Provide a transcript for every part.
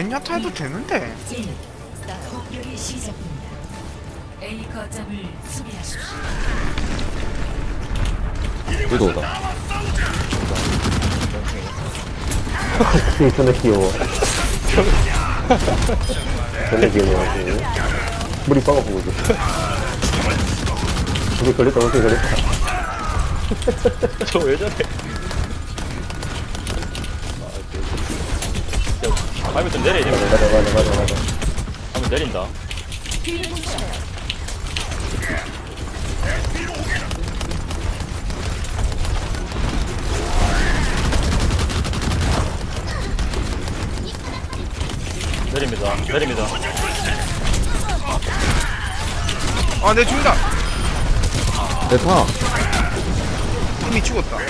젠야타 해도 되는데 1. 공격이 시작됩니다. A 거점을 수비하십시오. 얘도 오다. 존나 귀여워. 존나 귀여워가지고. 물이 빠가 보고 있어. 우리 걸렸다, 우리 걸렸다. 저왜 저래? 야, 밟을 좀 내려, 이제. 맞아, 맞아, 맞아, 맞아. 한번 내린다. 내립니다. 내립니다. 아 내 죽는다 내 타. 이미 죽었다 야,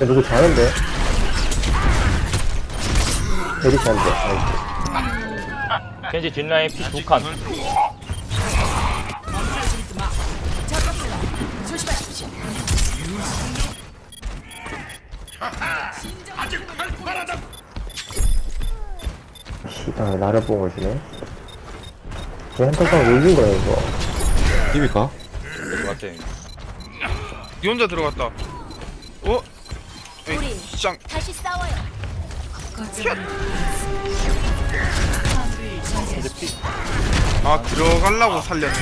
누구 자는데? 에리스한테. 아이고. 켄지 뒷라인 피두 칸. 씨발, 나를 보고 주네. 왜 한타상 왜 이긴 거야, 이거? 될것 같아. 니 혼자 들어갔다 어? 에이 시장 다시 싸워요. 아 들어가려고 살렸네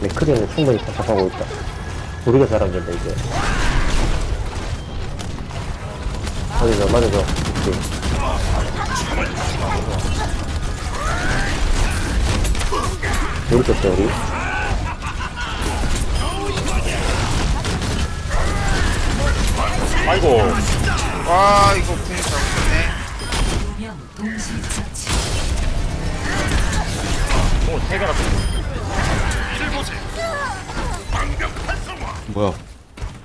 내 크리는 충분히 답답하고 있다. 우리가 잘하면 된다, 이제. 맞아줘, 맞아줘. 그치. 여기 있었어, 우리. 아이고. 와 이거 공을 세 개나. 뭐야?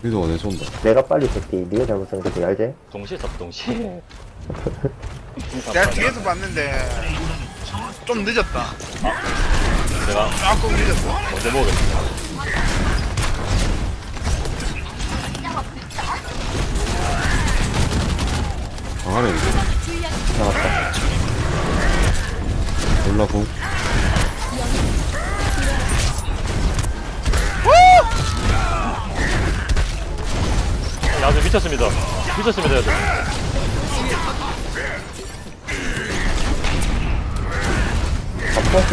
얘도 원해 쏜다. 내가 빨리 썼지. 네가 잘못한 거지, 알지? 동시에 썼어, 동시에. 내가 뒤에서 봤는데 좀 늦었다 내가 조금 늦었어 먼저 먹으겠습니다. 강하네, 이거. 나왔다. 몰라, 공. 야수 미쳤습니다. 미쳤습니다, 야수.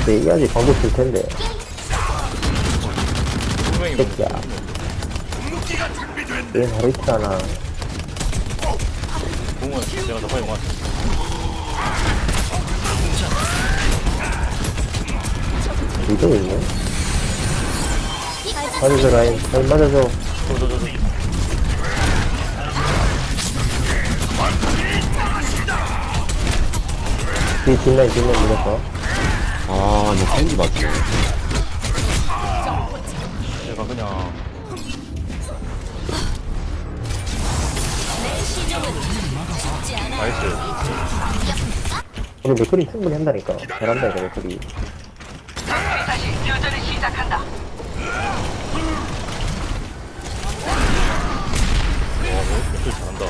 때 얘기하지, 방법 쓸 텐데. 새끼야. 얘 바로 있잖아. 공은 제가 더 빨리 모았어. 이거 있네? 맞아줘, 라인. 라인 맞아줘. 저저저저. 뒤 뒷라인, 뒷라인 밀었어. 아, 너 캔디 맞지? 제가 그냥 나이스. 오늘 맥클이 충분히 한다니까. 잘한다, 이거 맥클이. 와, 맥주 잘한다.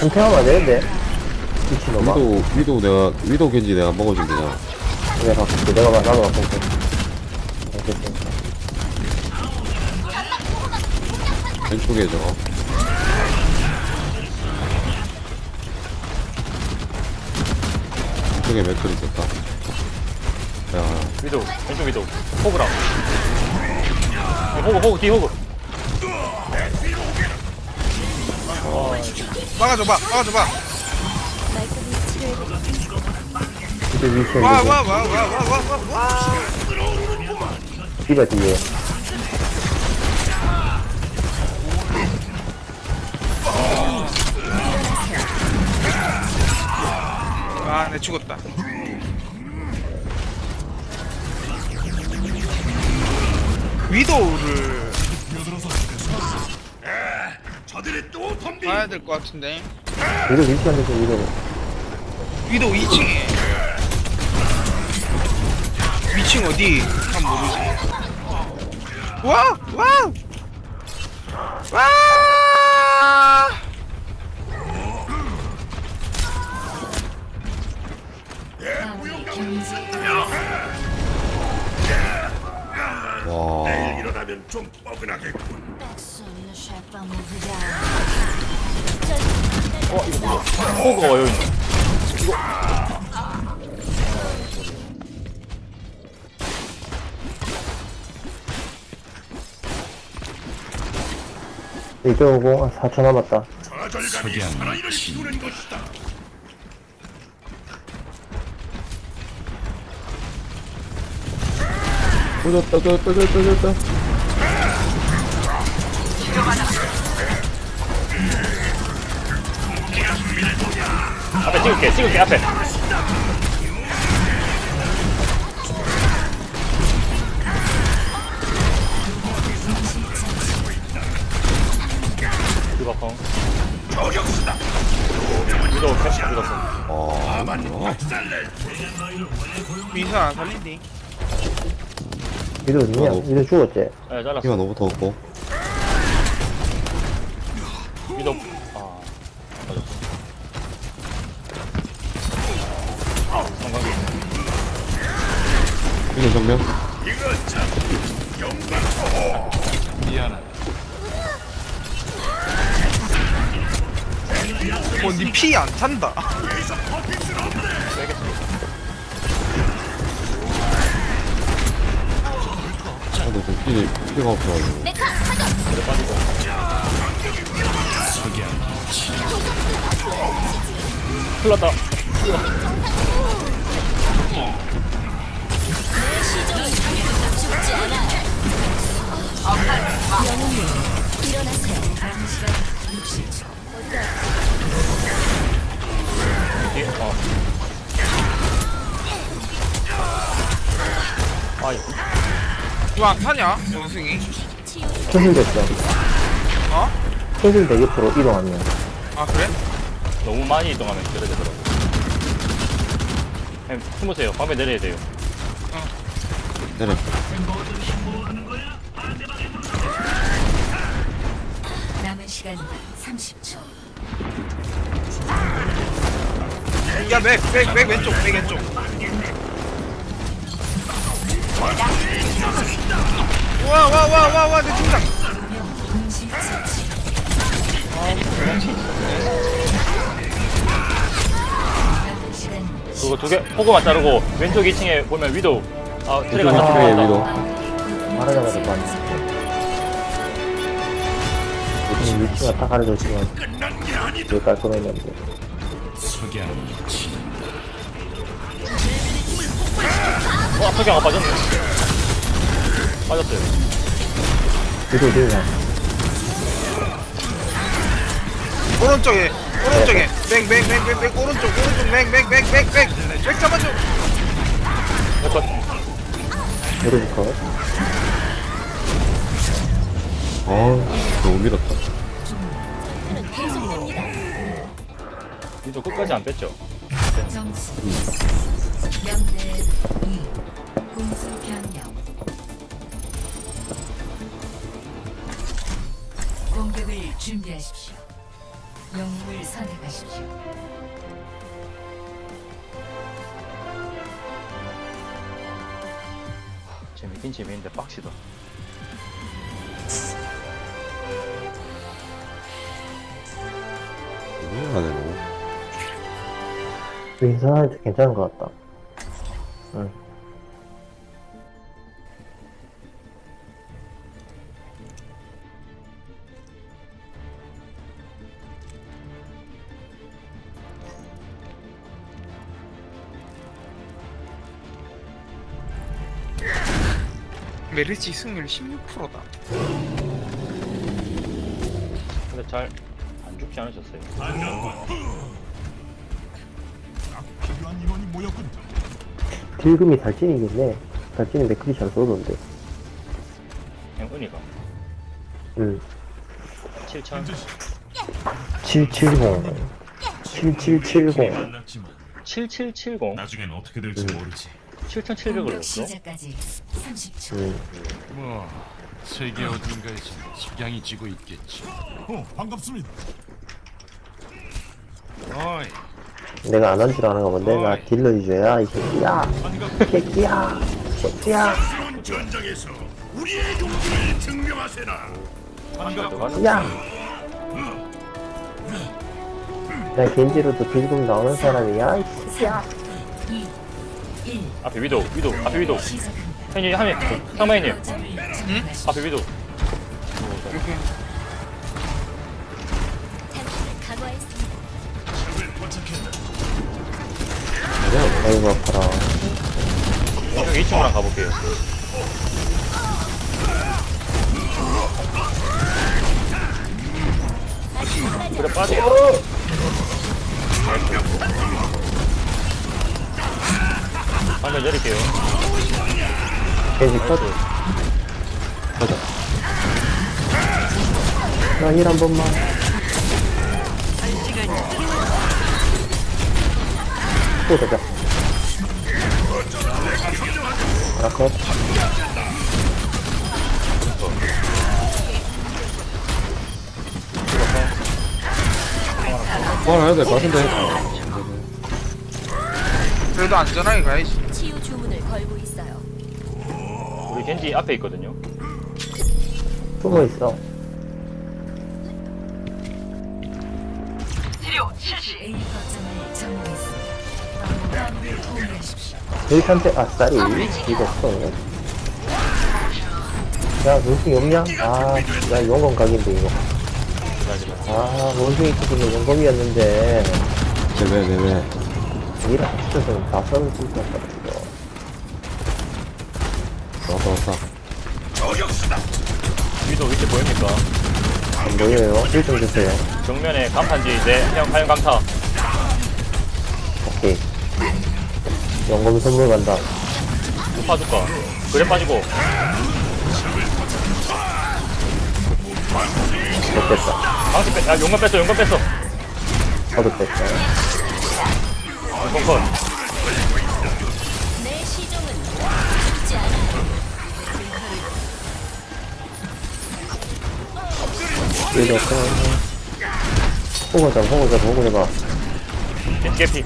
선택하면 안 되는데. 미친놈아. 위도, 위도 내가, 위도 겐지 내가 먹어주면 되잖아. 내가 바꿀게. 내가 봐, 나도 바꿀게. 왼쪽에 저거. 왼쪽에 맥클 있었다. 야, 위도, 왼쪽 위도. 호그랑. 호그, 호그, 뒤 호그. 막아줘봐 막아줘봐 이제 위치에 와 이제 와와 와 와 와 와 뒤가 뒤에. 아 내 죽었다 위도우를 봐야 될 것 같은데 이거 위치 안 돼서 이거. 위도우 2층에 위층 어디? 참 모르지 와! 와! 와! 와. 일어나면 좀 뻐근하겠군. Personne ne sait pas mon regard. 어 이거 뭐야 호그가 와요 있네 이제 오고 한 4초 남았다. 좌절감이 사나이를 키우는 것이다. 졌다, 떠졌다, 떠졌다, 떠졌다. 앞에 찍을게 찍을게 앞에 이거 펑 저격수다. 위도 캡 위도 펑 아, 안 살린디. 이제 어디냐? 이제 죽었지? 네 잘랐어 피가 너무 더웠고. 위도 아 맞았어 성광 피는 정면. 어, 니피안 찬다. 근데 좀 피, 피가 없어가지고. 그래 빠지고 흘렀다. 뒤에 어 아이 이거 안 타냐? 원숭이. 캔슬됐어. 어? 캔슬 100% 이동하면. 아, 그래? 너무 많이 이동하면 그래 되더라고 그냥 숨으세요 밤에 내려야 돼요 내려. 남은 시간 30초. 야, 맥, 맥, 맥 왼쪽, 맥 왼쪽. 와, 와, 와, 와, 와, 내 팀장. 그거 두개 호구만 자르고 왼쪽 2층에 보면 위도우 아 트레가 다 트레의 들어간다 위도우. 말하자마자 봤네. 이 위치가 딱 가려졌지만. 되게 깔끔했는데. 와 석양 아 빠졌네 빠졌어요 이도 어디냐? 오른쪽에, 오른쪽에. 맥, 맥, 맥, 맥, 맥, 오른쪽, 오른쪽, 맥, 맥, 맥, 맥, 맥. 맥 잡아줘. 몇컷 무릎 컷. 아, 너무 밀었다. 위도우 끝까지 안 뺐죠 점수 0대 2. 공수 변경. 준비하십시오. 영웅을 선택하십시오. 재밌긴 재밌는데 빡치다 이해가 안 되고. 윈선한테 괜찮은 것 같다. 메르시 승률 16%다. 근데 잘 안 죽지 않으셨어요 필요한 인원이 모였군. 딜금이 달진이겠네. 달진이 맥클이 잘 쏘던데. 그냥 은희가 응. 7천 770. 7770. 만났지만 7770 나중엔 어떻게 될지 모르지. 7700을 공격 넣었어? 시작까지 30초. 응. 뭐 세계 어딘가에서 석양이 지고 있겠지. 어, 반갑습니다. 어이, 내가 안 한 줄 아는가 본데 나. 딜러 유저야 이 새끼야. 이 새끼야 이 새끼야 새로운 전장에서 우리의 용기를 증명하세나. 반갑. 야! 나 겐지로도 들고 나오는 사람이야 이 새끼야 2, 1. 앞에 위도 위도 앞에 위도. 형님 하면 상마이님. 앞에 위도 아이고 아파라 여기 2층으로 가볼게요 그래 빠져 방금 열릴게요. 겐지 컷 가자. 나힐 한 번만. 또 가자. 하나 컷 부활해야 될 것 같은데. 그래도 안전하게 가야지 겐지 앞에 있거든요. 숨어 있어. 일산때 아싸리 이거 없어. 야 문승이 없냐? 아야 용검 각인데 이거. 아 문승이 찍으면 용검이었는데. 네네 네네. 이라 합쳐서 다수있었다 이거 왔다 왔다. 위도 위치 보입니까? 안 보여요? 1점 주세요. 정면에 간판지 이제 그냥 화염 강타. 오케이. 용검 선물 간다. 파줄까? 그래 빠지고. 좋겠다. 방치 뺐, 야 용감 뺐어 용감 뺐어. 저도 뺐다 콩콘 내 얘도 없어. 호구 잡아 호구 잡아 호구 잡아 개피.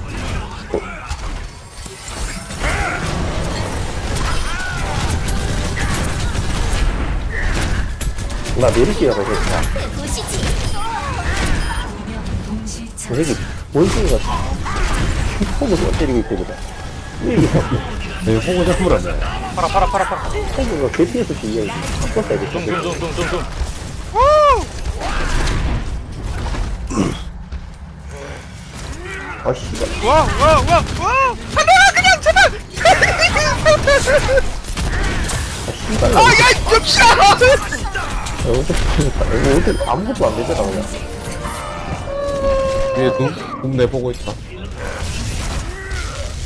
나 내리기라고 했다 저 새끼 원숭이가 호구가 때리고 있거든 네, 호구 잡으라네. 팔아 팔아 팔아 팔아. 호구가 개피에서 뒤에 바꿨어야 돼 둠둠둠둠둠둠 아 씨발. 와 와 와와! 하늘아 그냥 제발! 아 씨발. 아야 역시야 어떻게 이거 어떻게 아무것도 안 되잖아 그냥. 위에 둠, 둠 내 보고 있다.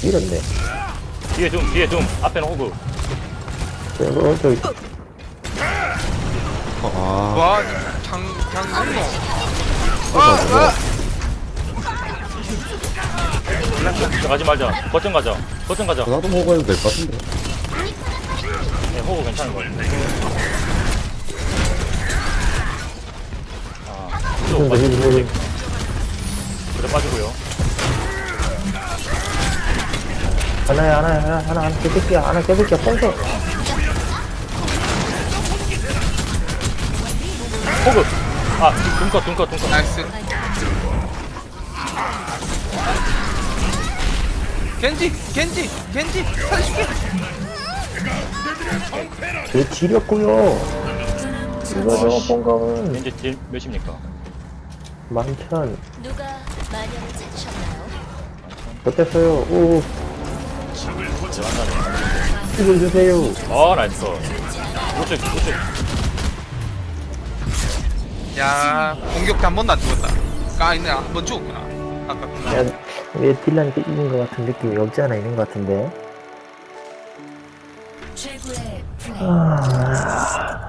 이랬네. 뒤에 둠 뒤에 둠. 앞에는 어 저기. 아, 와 장 장군모 아아 가지 말자. 거점 가자. 거점 가자. 나도 먹어야 될 것 같은데. 네, 호그 괜찮은 거아 힐, 빠지고 힐. 그래 빠지고요. 하나야 하나야 하나 하나 하나 개새끼야 하나 개새끼야 뽕서 호그 아 둠컷 둠컷 둠컷. 나이스. 겐지 겐지 겐지 살려줄게. 왜 지렸고요. 이거 저 뽕감은 겐지 딜 몇입니까? 만천. 누가 마녀를 찾으셨나요? 어땠어요? 오. 이걸 주세요. 어 나이스. 우측 우측 야 공격도 한 번도 안 죽었다. 아 있네. 한번 죽었구나. 아깝구나. 야 왜 딜란이 이긴 것 같은 느낌이 없지 않아? 있는 것 같은데. 최고의 플레이. 아